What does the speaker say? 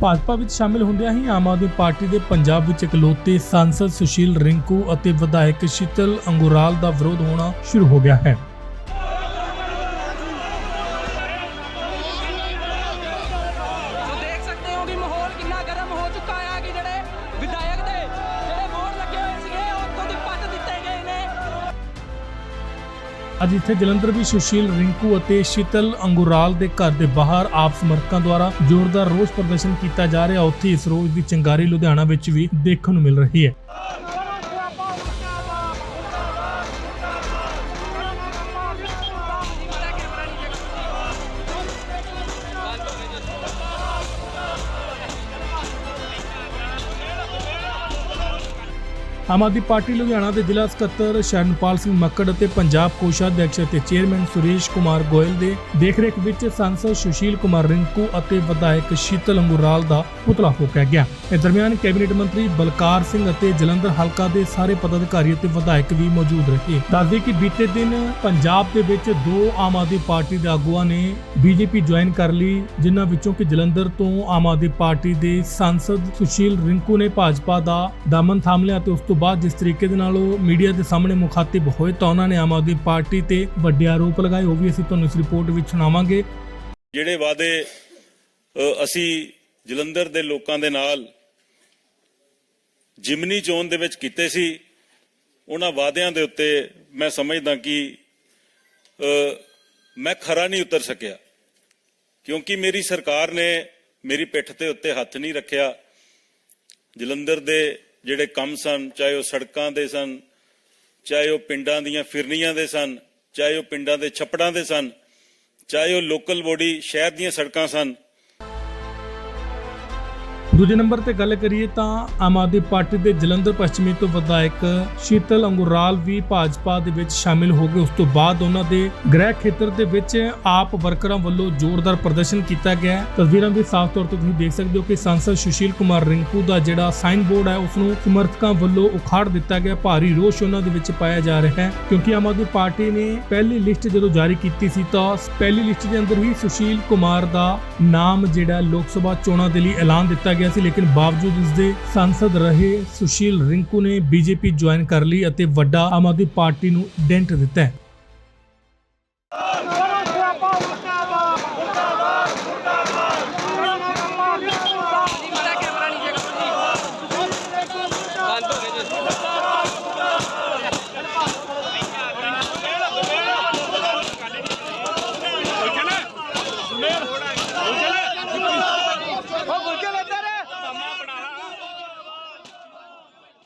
ਭਾਜਪਾ ਵਿੱਚ ਸ਼ਾਮਿਲ ਹੁੰਦਿਆਂ ਹੀ ਆਮ ਆਦਮੀ ਪਾਰਟੀ ਦੇ ਪੰਜਾਬ ਵਿੱਚ ਇਕਲੌਤੇ ਸਾਂਸਦ ਸੁਸ਼ੀਲ ਰਿੰਕੂ ਅਤੇ ਵਿਧਾਇਕ ਸ਼ੀਤਲ ਅੰਗੁਰਾਲ ਦਾ ਵਿਰੋਧ ਹੋਣਾ ਸ਼ੁਰੂ ਹੋ ਗਿਆ ਹੈ। ਅੱਜ ਇੱਥੇ ਜਲੰਧਰ ਵੀ ਸੁਸ਼ੀਲ, ਰਿੰਕੂ ਅਤੇ ਸ਼ੀਤਲ ਅੰਗੁਰਾਲ ਦੇ ਘਰ ਦੇ ਬਾਹਰ ਆਪ ਸਮਰਥਕਾਂ ਦੁਆਰਾ ਜ਼ੋਰਦਾਰ ਰੋਸ ਪ੍ਰਦਰਸ਼ਨ ਕੀਤਾ ਜਾ ਰਿਹਾ। ਉੱਥੇ ਇਸ ਰੋਸ ਦੀ ਚੰਗਾਰੀ ਲੁਧਿਆਣਾ ਵਿੱਚ ਵੀ ਦੇਖਣ ਨੂੰ ਮਿਲ ਰਹੀ ਹੈ। ਆਮ ਆਦਮੀ ਪਾਰਟੀ ਲੁਧਿਆਣਾ ਦੇ ਜ਼ਿਲ੍ਹਾ ਸਕੱਤਰ ਸ਼ਰਨਪਾਲ ਸਿੰਘ ਮੱਕੜ ਅਤੇ ਪੰਜਾਬ ਕੋਸ਼ਾਧਿਕਸ਼ ਅਤੇ ਚੇਅਰਮੈਨ ਸੁਰੇਸ਼ ਕੁਮਾਰ ਗੋਇਲ ਦੇ ਦੇਖਰੇਖ ਵਿੱਚ ਸੰਸਦ ਸੁਸ਼ੀਲ ਕੁਮਾਰ ਰਿੰਕੂ ਅਤੇ ਵਿਧਾਇਕ ਸ਼ੀਤਲ ਅੰਗੁਰਾਲ ਦਾ ਪੁਤਲਾ ਫੂਕਿਆ ਗਿਆ। ਇਸ ਦਰਮਿਆਨ ਕੈਬਨਿਟ ਮੰਤਰੀ ਬਲਕਾਰ ਸਿੰਘ ਅਤੇ ਜਲੰਧਰ ਹਲਕਾ ਦੇ ਸਾਰੇ ਪਦਾਧਿਕਾਰੀ ਅਤੇ ਵਿਧਾਇਕ ਵੀ ਮੌਜੂਦ ਰਹੇ। ਦੱਸਦੇ ਕਿ ਬੀਤੇ ਦਿਨ ਪੰਜਾਬ ਦੇ ਵਿੱਚ ਦੋ ਆਮ ਆਦਮੀ ਪਾਰਟੀ ਦੇ ਆਗੂਆਂ ਨੇ ਬੀਜੇਪੀ ਜੁਆਇਨ ਕਰ ਲਈ, ਜਿਨ੍ਹਾਂ ਵਿੱਚੋਂ ਕਿ ਜਲੰਧਰ ਤੋਂ ਆਮ ਆਦਮੀ ਪਾਰਟੀ ਦੇ ਸੰਸਦ ਸੁਸ਼ੀਲ ਰਿੰਕੂ ਨੇ ਭਾਜਪਾ ਦਾ ਦਮਨ ਥਾਮ ਲਿਆ ਤੇ ਉਸ ਤੋਂ ਬਾਅਦ ਜਿਸ ਤਰੀਕੇ ਦੇ ਨਾਲ ਉਹ ਮੀਡੀਆ ਦੇ ਸਾਹਮਣੇ ਮੁਖਾਤਿਬ ਹੋਏ ਤਾਂ ਉਹਨਾਂ ਨੇ ਆਮ ਆਦਮੀ ਪਾਰਟੀ ਤੇ ਵੱਡੇ ਆਰੋਪ ਲਗਾਏ, ਉਹ ਵੀ ਅਸੀਂ ਤੁਹਾਨੂੰ ਇਸ ਰਿਪੋਰਟ ਵਿੱਚ ਸੁਣਾਵਾਂਗੇ। ਜਿਹੜੇ ਵਾਅਦੇ ਅਸੀਂ ਜਲੰਧਰ ਦੇ ਲੋਕਾਂ ਦੇ ਨਾਲ ਜਿਮਨੀ ਚੋਣ ਦੇ ਵਿੱਚ ਕੀਤੇ ਸੀ, ਉਹਨਾਂ ਵਾਅਦਿਆਂ ਦੇ ਉੱਤੇ ਮੈਂ ਸਮਝਦਾ ਕਿ ਮੈਂ ਖਰਾ ਨਹੀਂ ਉਤਰ ਸਕਿਆ। ਕਿਉਂਕਿ ਮੇਰੀ ਸਰਕਾਰ ਨੇ ਮੇਰੀ ਪਿੱਠ ਤੇ ਉੱਤੇ ਹੱਥ ਨਹੀਂ ਰੱਖਿਆ। ਜਲੰਧਰ ਦੇ ਜਿਹੜੇ ਕੰਮ ਸਨ, ਚਾਹੇ ਉਹ ਸੜਕਾਂ ਦੇ ਸਨ, ਚਾਹੇ ਉਹ ਪਿੰਡਾਂ ਦੀਆਂ ਫਿਰਨੀਆਂ ਦੇ ਸਨ, ਚਾਹੇ ਉਹ ਪਿੰਡਾਂ ਦੇ ਛੱਪੜਾਂ ਦੇ ਸਨ, ਚਾਹੇ ਉਹ ਲੋਕਲ ਬੋਡੀ ਸ਼ਹਿਰ ਦੀਆਂ ਸੜਕਾਂ ਸਨ ਦੂਜੇ ਨੰਬਰ ਤੇ ਗੱਲ ਕਰੀਏ ਤਾਂ ਆਮ ਆਦਮੀ ਪਾਰਟੀ ਦੇ ਜਲੰਧਰ ਪੱਛਮੀ ਤੋਂ ਵਿਧਾਇਕ ਸ਼ੀਤਲ ਅੰਗੁਰਾਲ ਵੀ ਭਾਜਪਾ ਦੇ ਵਿੱਚ ਸ਼ਾਮਿਲ ਹੋ ਗਏ। ਉਸ ਤੋਂ ਬਾਅਦ ਉਹਨਾਂ ਦੇ ਗ੍ਰਹਿ ਖੇਤਰ ਦੇ ਵਿੱਚ ਆਪ ਵਰਕਰਾਂ ਵੱਲੋਂ ਜ਼ੋਰਦਾਰ ਪ੍ਰਦਰਸ਼ਨ ਕੀਤਾ ਗਿਆ ਤਸਵੀਰਾਂ ਵੀ ਸਾਫ਼ ਤੌਰ ਤੇ ਤੁਸੀਂ ਦੇਖ ਸਕਦੇ ਹੋ ਕਿ ਸੰਸਦ ਸੁਸ਼ੀਲ ਕੁਮਾਰ ਰਿੰਕੂ ਦਾ ਜਿਹੜਾ ਸਾਈਨ ਬੋਰਡ ਹੈ ਉਸ ਨੂੰ ਸਮਰਥਕਾਂ ਵੱਲੋਂ ਉਖਾੜ ਦਿੱਤਾ ਗਿਆ। ਭਾਰੀ ਰੋਸ਼ ਉਹਨਾਂ ਦੇ ਵਿੱਚ ਪਾਇਆ ਜਾ ਰਿਹਾ ਹੈ ਕਿਉਂਕਿ ਆਮ ਆਦਮੀ ਪਾਰਟੀ ਨੇ ਪਹਿਲੀ ਲਿਸਟ ਜਦੋਂ ਜਾਰੀ ਕੀਤੀ ਸੀ ਤਾਂ ਪਹਿਲੀ ਲਿਸਟ ਦੇ ਅੰਦਰ ਹੀ ਸੁਸ਼ੀਲ ਕੁਮਾਰ ਦਾ ਨਾਮ ਜਿਹੜਾ ਲੋਕ ਸਭਾ ਚੋਣਾਂ ਦੇ ਲਈ ਐਲਾਨ ਦਿੱਤਾ ਗਿਆ ਸੀ, ਲੇਕਿਨ ਬਾਵਜੂਦ ਇਸ ਦੇ ਸੰਸਦ ਰਹੇ ਸੁਸ਼ੀਲ ਰਿੰਕੂ ਨੇ ਬੀਜੇਪੀ ਜੁਆਇਨ ਕਰ ਲਈ ਅਤੇ ਵੱਡਾ ਆਮ ਆਦਮੀ ਪਾਰਟੀ ਨੂੰ ਡੈਂਟ ਦਿੱਤਾ ਹੈ। ਬੰਦ ਹੋ ਗਏ ਜੀ